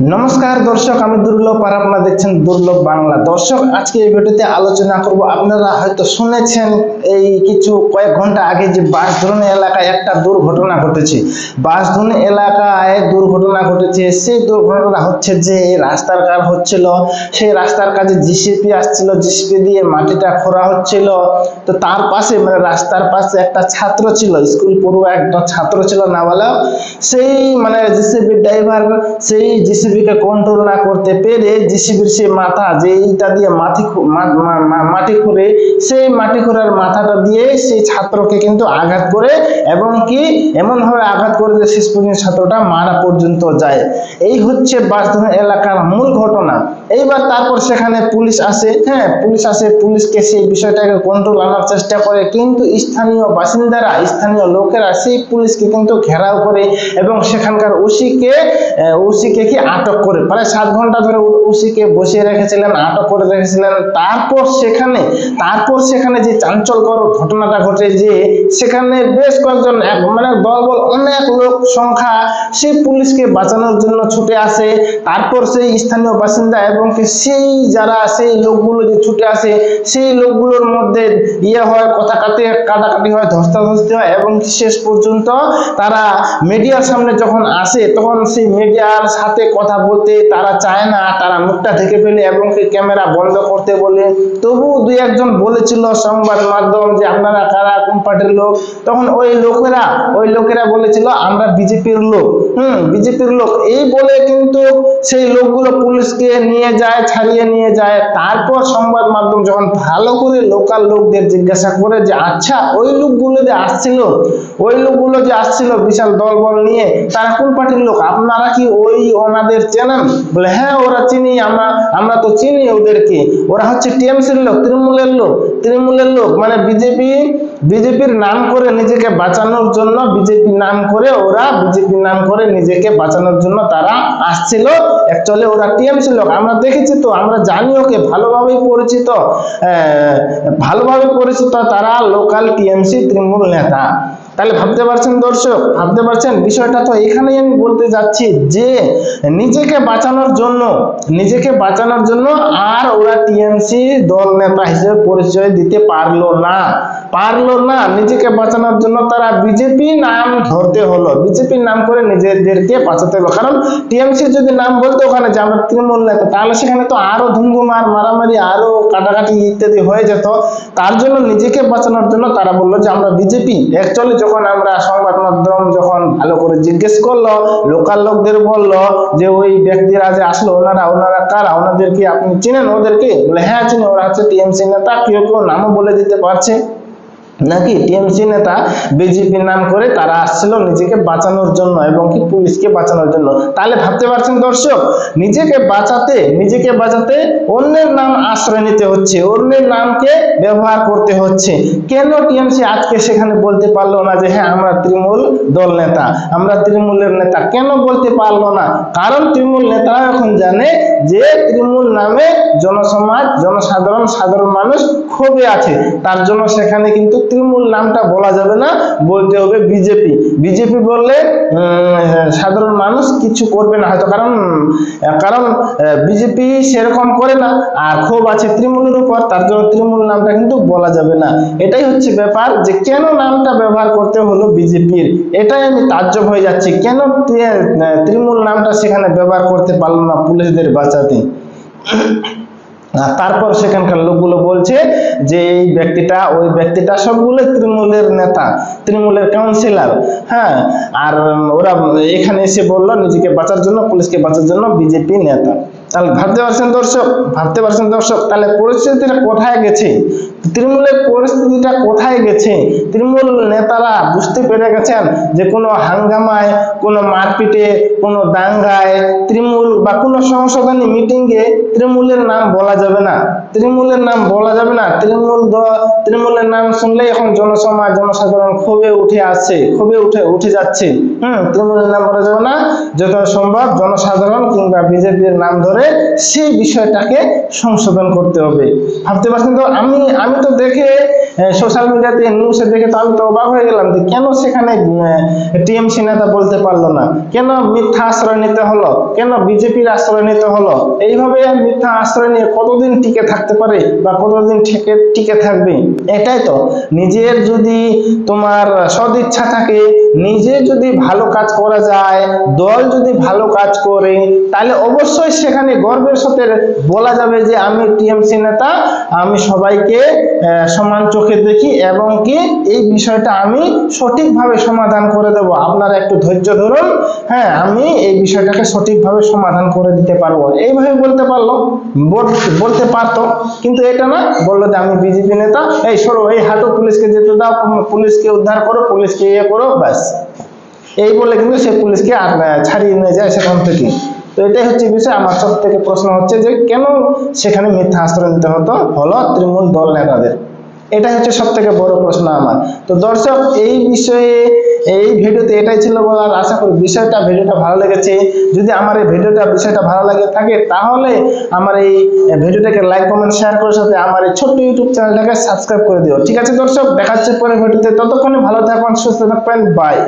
নমস্কার, দর্শক, আমি দুর্লভ আর আপনারা দেখছেন দুর্লভ বাংলা। দর্শক, আজকে এই ভিডিওতে আলোচনা করব। আপনারা হয়তো শুনেছেন এই কিছু কয়েক ঘণ্টা আগে যে বাসধরনী এলাকায় একটা দুর্ঘটনা ঘটেছে। বাসধরনী এলাকায় দুর্ঘটনা ঘটেছে। সেই দুর্ঘটনা হচ্ছে যে রাস্তার কাজ হচ্ছিল, সেই রাস্তার কাজে জিসিপি আসছিল জিসিপি দিয়ে মাটিটা খোঁড়া হচ্ছিল। তো তার পাশে মানে রাস্তার পাশে একটা ছাত্র ছিল, স্কুল পড়ুয়া একটা ছাত্র ছিল না বলা সেই মানে জিসিবি ড্রাইভার সেই জিসিবিকে কন্ট্রোল না করতে পেরে জিসিবির সেই মাথা যে এইটা দিয়ে মাটি মাটি খুঁড়ে সেই মাটি খোঁড়ার মাথাটা দিয়ে সেই ছাত্রকে কিন্তু আঘাত করে এবং কি এমনভাবে আঘাত করে যে শেষ পর্যন্ত ছাত্রটা মারা পর্যন্ত যায়। এই হচ্ছে বাসধন এলাকার মূল ঘটনা। এইবার তারপর সেখানে পুলিশ আসে হ্যাঁ পুলিশ আসে, পুলিশকে সেই বিষয়টাকে কন্ট্রোল আনার চেষ্টা করে, কিন্তু স্থানীয় বাসিন্দারা, স্থানীয় লোকেরা সেই পুলিশকে কিন্তু ঘেরাও করে এবং সেখানকার ওসিকে ওসিকে কি আটক করে, প্রায় সাত ঘণ্টা ধরে ওসিকে বসিয়ে রেখেছিলেন, আটক করে রেখেছিলেন। তারপর সেখানে তারপর সেখানে যে চাঞ্চল্যকর ঘটনাটা ঘটে যে সেখানে বেশ কয়েকজন মানে দলবল অনেক লোক সংখ্যা সেই পুলিশকে বাঁচানোর জন্য ছুটে আসে। তারপর সেই স্থানীয় বাসিন্দা এবং সেই যারা সেই লোকগুলো যে ছুটে আসে, সেই লোকগুলোর মধ্যে ইয়ে হয়, কথা কাটে, কাটাকাটি হয়, ধস্তাধস্তি হয় এবং শেষ পর্যন্ত তারা মিডিয়ার সামনে যখন আসে, তখন সেই মিডিয়ার সাথে কথা বলতে তারা চায় না, তারা মুখটা ঢেকে ফেলে এবং ক্যামেরা বন্ধ করতে বলে। তবু দুই একজন বলেছিল সংবাদ মাধ্যম যে আপনারা কারা, কোন পার্টির লোক? তখন ওই লোকেরা ওই লোকেরা বলেছিল, আমরা বিজেপির লোক। হুম, বিজেপির লোক। এই বলে কিন্তু সেই লোকগুলো পুলিশকে নিয়ে যায়, ছাড়িয়ে নিয়ে যায়। তারপর সংবাদ মাধ্যম যখন ভালো করে লোকাল লোকদের জিজ্ঞাসা করে যে আচ্ছা ওই লোকগুলো যে আসছিল, ওই লোকগুলো যে আসছিল বিশাল দলবল নিয়ে, তারা কোন পার্টির লোক? আপনারা কি ওই ওনাদের চেনেন? বলে হ্যাঁ ওরা চিনি, আমরা আমরা তো চিনি ওদেরকে। ওরা হচ্ছে টিএমসির লোক, তৃণমূলের লোক। তৃণমূলের লোক মানে বিজেপি বিজেপির নাম করে নিজেকে বাঁচানোর জন্য বিজেপি নাম করে ওরা বিজেপির নাম করে নিজেকে বাঁচানোর জন্য তারা আসছিল। অ্যাকচুয়ালি ওরা টিএমসি লোক। আমরা দেখেছি তো, আমরা জানি ওকে, ভালোভাবেই পরিচিত। ভালোভাবে পরিচিত তারা লোকাল টিএমসি তৃণমূল নেতা। তাহলে ভাবতে পারছেন দর্শক, ভাবতে পারছেন? বিষয়টা তো এখানেই আমি বলতে যাচ্ছি যে নিজেকে বাঁচানোর জন্য, নিজেকে বাঁচানোর জন্য আর ওরা টিএমসি দল নেতা হিসেবে পরিচয় দিতে পারল না। পারল না নিজেকে বাঁচানোর জন্য তারা বিজেপি নাম ধরতে হলো। বিজেপির নাম করে নিজেদেরকে বাঁচাতে হলো। কারণ টিএমসি যদি নাম বলতো ওখানে যে আমরা তৃণমূল নেতা, তাহলে সেখানে তো আরও ধুমধুমার, মারামারি, আরও কাটাকাটি ইত্যাদি হয়ে যেত। তার জন্য নিজেকে বাঁচানোর জন্য তারা বলল যে আমরা বিজেপি অ্যাকচুয়ালি যখন আমরা সংবাদ মাধ্যম যখন ভালো করে জিজ্ঞেস করল, লোকাল লোকদের বলল যে ওই ব্যক্তিরা যে আসলো, ওনারা ওনারা কারা? ওনাদেরকে আপনি চিনেন ওদেরকে? বলে হ্যাঁ চিনি। ওরা হচ্ছে টিএমসি নেতা। কেউ কেউ নামও বলে দিতে পারছে। নাকি টিএমসি নেতা বিজেপির নাম করে তারা আসছিল নিজেকে বাঁচানোর জন্য এবং কি পুলিশকে বাঁচানোর জন্য? তাহলে ভাবতে পারছেন দর্শক, নিজেকে বাঁচাতে নিজেকে বাঁচাতে অন্যের নাম আশ্রয় নিতে হচ্ছে, অন্যের নামকে ব্যবহার করতে হচ্ছে। কেন টিএমসি আজকে সেখানে বলতে পারল না যে হ্যাঁ আমরা তৃণমূল দল নেতা, আমরা তৃণমূলের নেতা কেন বলতে পারল না? কারণ তৃণমূল নেতারা এখন জানে যে তৃণমূল নামে জনসমাজ, জনসাধারণ, সাধারণ মানুষ ক্ষোভে আছে। তার জন্য সেখানে কিন্তু তৃণমূল নামটা বলা যাবে না বলতে হবে বিজেপি। বিজেপি বললে উম, সাধারণ মানুষ কিছু করবে না হয়তো কারণ কারণ বিজেপি সেরকম করে না আর ক্ষোভ আছে তৃণমূলের উপর তার জন্য তৃণমূল নামটা কিন্তু বলা যাবে না। এটাই হচ্ছে ব্যাপার যে কেন নামটা ব্যবহার করতে হলো বিজেপির? এটাই আমি তাজ্জব হয়ে যাচ্ছি। কেন তৃণমূল নামটা সেখানে ব্যবহার করতে পারল না পুলিশদের বাঁচাতে? তারপর সেখানকার লোকগুলো বলছে যে এই ব্যক্তিটা, ওই ব্যক্তিটা সবগুলো তৃণমূলের নেতা, তৃণমূলের কাউন্সিলর হ্যাঁ আর ওরা এখানে এসে বলল, নিজেকে বাঁচার জন্য, পুলিশকে বাঁচার জন্য বিজেপি নেতা। তাহলে ভাবতে পারছেন দর্শক, ভাবতে পারছেন দর্শক, তাহলে পরিস্থিতিটা কোথায় গেছে? তৃণমূলের পরিস্থিতিটা কোথায় গেছে? তৃণমূল নেতারা বুঝতে পেরে গেছেন যে কোনো হাঙ্গামায়, কোনো মারপিটে, কোনো দাঙ্গায় তৃণমূল বা কোনো সংশোধনী মিটিংয়ে তৃণমূলের নাম বলা যাবে না। তৃণমূলের নাম বলা যাবে না। তৃণমূল তৃণমূলের নাম শুনলেই এখন জনসমাজ, জনসাধারণ ক্ষোভে উঠে আসছে, ক্ষোভে উঠে উঠে যাচ্ছে। হুম, তৃণমূলের নাম বলা যাবে না। যত সম্ভব জনসাধারণ কিংবা বিজেপির নাম ধরে সেই বিষয়টাকে সংশোধন করতে হবে। ভাবতে পারছেন তো? আমি আমি তো দেখে সোশ্যাল মিডিয়াতে নিউজে দেখে তো আমি তো অবাক হয়ে গেলাম যে কেন সেখানে টিএমসি নেতা বলতে পারল না? কেন মিথ্যা আশ্রয় নিতে হলো? কেন বিজেপির আশ্রয় নিতে হলো? এইভাবে মিথ্যা আশ্রয় নিয়ে কতদিন টিকে থাকতে পারে বা কতদিন টিকে টিকে থাকবে? এটাই তো। নিজের যদি তোমার সদিচ্ছা থাকে, নিজে যদি ভালো কাজ করা যায়, দল যদি ভালো কাজ করে, তাহলে অবশ্যই সেখানে গর্বের সাথে বলা যাবে যে আমি টিএমসি নেতা, আমি সবাইকে সমান চোখে দেখি এবং কি এই বিষয়টা আমি সঠিকভাবে সমাধান করে দেব। আপনারা একটু ধৈর্য ধরুন হ্যাঁ আমি এই বিষয়টাকে সঠিকভাবে সমাধান করে দিতে পারব। এইভাবে বলতে পারল বলতে পারতো, কিন্তু এটা না, বলল যে আমি বিজেপি নেতা, এই সরো, এই হাঁটো পুলিশকে যেতে দাও, পুলিশকে উদ্ধার করো, পুলিশকে ইয়ে করো, ব্যাস। এই বলে কিন্তু সে পুলিশকে আর ছাড়িয়ে নিয়ে যায় সেখান থেকে। তো এটাই হচ্ছে বিষয়। আমার সব থেকে প্রশ্ন হচ্ছে যে, কেন সেখানে মিথ্যা আশ্রয় নিতে হতো? হলো তৃণমূল দল নেতাদের। এটা হচ্ছে সব থেকে বড় প্রশ্ন আমার। তো দর্শক, এই বিষয়ে, এই ভিডিওতে এটাই ছিল বলার। আশা করি বিষয়টা, ভিডিওটা ভালো লেগেছে। যদি আমার এই ভিডিওটা, বিষয়টা ভালো লাগে থাকে, তাহলে আমার এই ভিডিওটাকে লাইক, কমেন্ট শেয়ার করে সাথে আমার এই ছোট্ট ইউটিউব চ্যানেলটাকে সাবস্ক্রাইব করে দিও। ঠিক আছে দর্শক দেখাচ্ছে পরে ভিডিওতে। ততক্ষণে ভালো থাকুন, সুস্থ থাকবেন বাই